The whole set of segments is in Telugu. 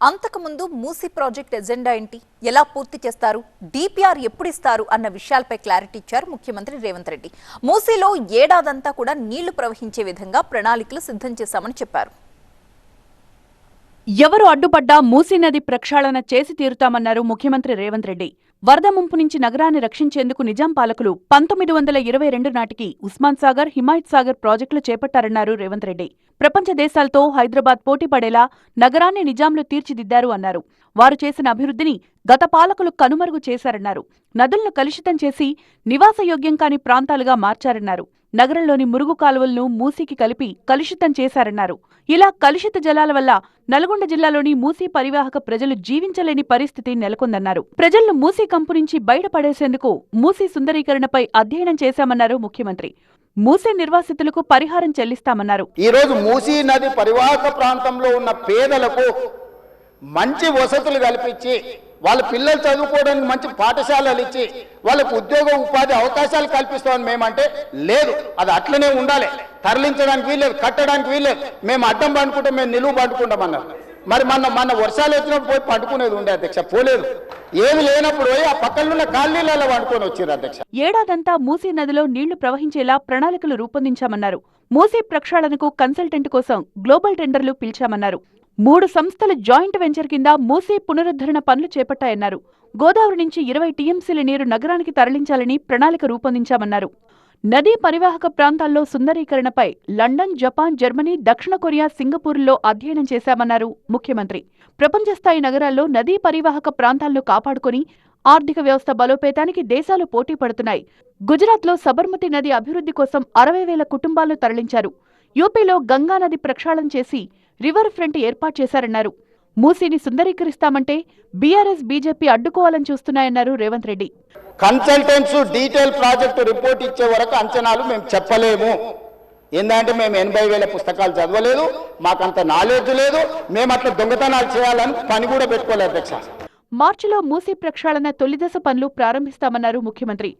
అంతకుముందు మూసీ ప్రాజెక్ట్ ఎజెండా ఏంటి? ఎలా పూర్తి చేస్తారు? డిపిఆర్ ఎప్పుడు ఇస్తారు అన్న విషయాలపై క్లారిటీ ఇచ్చారు ముఖ్యమంత్రి రేవంత్ రెడ్డి. మూసీలో ఏడాదంతా కూడా నీళ్ళు ప్రవహించే విధంగా ప్రణాళికలు సిద్ధం చేశామని చెప్పారు. ఎవరు అడ్డుపడ్డా మూసీ నది ప్రక్షాళన చేసి తీరుతామన్నారు ముఖ్యమంత్రి రేవంత్ రెడ్డి. వరద ముంపు నుంచి నగరాన్ని రక్షించేందుకు నిజాం పాలకులు పంతొమ్మిది వందల ఇరవై రెండు నాటికి ఉస్మాన్ సాగర్ హిమాయత్ సాగర్ ప్రాజెక్టులు చేపట్టారన్నారు రేవంత్ రెడ్డి. ప్రపంచ దేశాలతో హైదరాబాద్ పోటీ పడేలా నగరాన్ని నిజాంలు తీర్చిదిద్దారు అన్నారు. వారు చేసిన అభివృద్ధిని గత పాలకులు కనుమరుగు చేశారన్నారు. నదులను కలుషితం చేసి నివాసయోగ్యం కాని ప్రాంతాలుగా మార్చారన్నారు. నగరంలోని మురుగు కాలువలను మూసీకి కలిపి కలుషితం చేశారన్నారు. ఇలా కలుషిత జలాల వల్ల నల్గొండ జిల్లాలోని మూసీ పరివాహక ప్రజలు జీవించలేని పరిస్థితి నెలకొందన్నారు. ప్రజలను మూసీ కంపు నుంచి బయటపడేసేందుకు మూసీ సుందరీకరణపై అధ్యయనం చేశామన్నారు ముఖ్యమంత్రి. మూసీ నిర్వాసితులకు పరిహారం చెల్లిస్తామన్నారు. ఈరోజు మూసీ నది పరివాహక ప్రాంతంలో ఉన్న పేదలకు మంచి వసతులు కల్పించి వాళ్ళ పిల్లలు చదువుకోవడానికి మంచి పాఠశాలలు ఇచ్చి వాళ్ళకు ఉద్యోగ ఉపాధి అవకాశాలు కల్పిస్తామని మేమంటే లేదు. అది అట్లనే ఉండాలి. తరలించడానికి వీల్లేదు కట్టడానికి వీల్లేదు. మేము అడ్డం పండుకుంటాం మేము నిలువు పండుకుంటామన్నారు మరి మన మన వర్షాలు వచ్చినప్పుడు పోయి పండుకునేది ఉండే అధ్యక్ష పోలేదు. ఏమి లేనప్పుడు ఆ వచ్చారు అధ్యక్ష. ఏడాదంతా మూసీ నదిలో నీళ్ళు ప్రవహించేలా ప్రణాళికలు రూపొందించామన్నారు. మూసీ ప్రక్షాళనకు కన్సల్టెంట్ కోసం గ్లోబల్ టెండర్లు పిలిచామన్నారు. మూడు సంస్థల జాయింట్ వెంచర్ కింద మూసీ పునరుద్ధరణ పనులు చేపట్టాయన్నారు. గోదావరి నుంచి ఇరవై టీఎంసీల నీరు నగరానికి తరలించాలని ప్రణాళిక రూపొందించామన్నారు. నదీ పరివాహక ప్రాంతాల్లో సుందరీకరణపై లండన్ జపాన్ జర్మనీ దక్షిణ కొరియా సింగపూర్లో అధ్యయనం చేశామన్నారు ముఖ్యమంత్రి. ప్రపంచ స్థాయి నగరాల్లో నదీ పరివాహక ప్రాంతాలను కాపాడుకుని ఆర్థిక వ్యవస్థ బలోపేతానికి దేశాలు పోటీ పడుతున్నాయి. గుజరాత్లో సబర్మతి నది అభివృద్ధి కోసం అరవై వేల కుటుంబాలను తరలించారు. యూపీలో గంగా నది ప్రక్షాళన చేసి రివర్ ఫ్రంట్ ఏర్పాటు చేశారన్నారు. మూసీని సుందరీకరిస్తామంటే బీఆర్ఎస్ బీజేపీ అడ్డుకోవాలని చూస్తున్నాయన్నారు Revanth Reddy. Consultants detail project report ఇచ్చే వరకు అంచనాలు మేము చెప్పలేము. ఏంటంటే మేము ఎనభై వేల పుస్తకాలు చదవలేదు మాకంత నాలెడ్జ్ లేదు మేము అట్లా దొంగతనాలు చేయాలని పని కూడా పెట్టుకోలేదు అధ్యక్ష. మార్చిలో మూసీ ప్రక్షాళన తొలిదశ పనులు ప్రారంభిస్తామన్నారు ముఖ్యమంత్రి.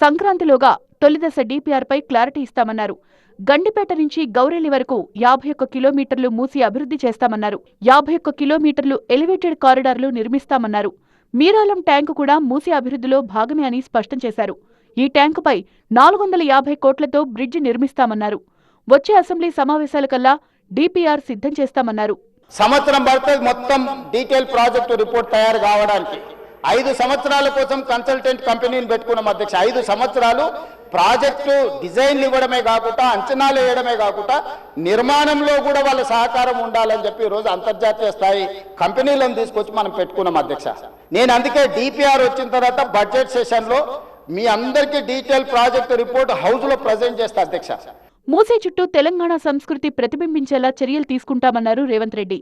సంక్రాంతిలోగా తొలిదశ డీపీఆర్పై క్లారిటీ ఇస్తామన్నారు. గండిపేట నుంచి గౌరెల్లి వరకు యాభై ఒక్క కిలోమీటర్లు మూసి అభివృద్ధి చేస్తామన్నారు. యాభై ఒక్క కిలోమీటర్లు ఎలివేటెడ్ కారిడార్లు నిర్మిస్తామన్నారు. మీరాలం ట్యాంకు కూడా మూసి అభివృద్ధిలో భాగమే అని స్పష్టం చేశారు. ఈ ట్యాంకుపై నాలుగు వందల యాభై కోట్లతో బ్రిడ్జి నిర్మిస్తామన్నారు. వచ్చే అసెంబ్లీ సమావేశాల కల్లా డిపిఆర్ సిద్ధం చేస్తామన్నారు. సంవత్సరం పడుతుంది మొత్తం డీటెయిల్ ప్రాజెక్టు రిపోర్ట్ తయారు కావడానికి ఐదు సంవత్సరాల కోసం కన్సల్టెంట్ కంపెనీని పెట్టుకున్నాం అధ్యక్ష. ఐదు సంవత్సరాలు ప్రాజెక్టు డిజైన్లు ఇవ్వడమే కాకుండా అంచనాలు వేయడమే కాకుండా నిర్మాణంలో కూడా వాళ్ళ సహకారం ఉండాలని చెప్పి ఈరోజు అంతర్జాతీయ స్థాయి కంపెనీలను తీసుకొచ్చి మనం పెట్టుకున్నాం అధ్యక్ష. నేను అందుకే డిపిఆర్ వచ్చిన తర్వాత బడ్జెట్ సెషన్లో మీ అందరికీ డీటెయిల్ ప్రాజెక్టు రిపోర్ట్ హౌస్లో ప్రజెంట్ చేస్తా అధ్యక్ష. మూసీ చుట్టూ తెలంగాణ సంస్కృతి ప్రతిబింబించేలా చర్యలు తీసుకుంటామన్నారు రేవంత్ రెడ్డి.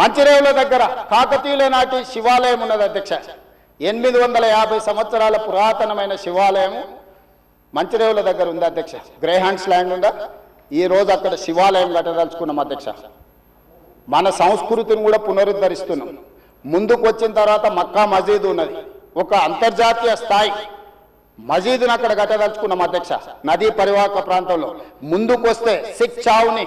మంచిరేవుల దగ్గర కాకతీయుల నాటి శివాలయం ఉన్నది అధ్యక్ష. ఎనిమిది వందల యాభై సంవత్సరాల పురాతనమైన శివాలయం మంచిరేవుల దగ్గర ఉంది అధ్యక్ష. గ్రేహాండ్స్ ల్యాండ్ ఉందా? ఈరోజు అక్కడ శివాలయం కట్టదలుచుకున్నాం అధ్యక్ష. మన సంస్కృతిని కూడా పునరుద్ధరిస్తున్నాం. ముందుకు వచ్చిన తర్వాత మక్కా మజీద్ ఉన్నది. ఒక అంతర్జాతీయ స్థాయి. మసీదును అక్కడ కట్టదలుచుకున్నాం అధ్యక్ష. నదీ పరివాహక ప్రాంతంలో. ముందుకు వస్తే సిక్ చావుని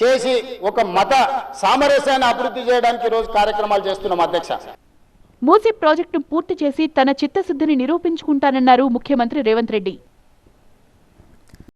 చేసి ఒక మత సామరస్యాన్ని అభివృద్ధి చేయడానికి ఈరోజు కార్యక్రమాలు చేస్తున్నాం అధ్యక్ష. మూసీ ప్రాజెక్టును పూర్తి చేసి తన చిత్తశుద్ధిని నిరూపించుకుంటానన్నారు ముఖ్యమంత్రి రేవంత్ రెడ్డి.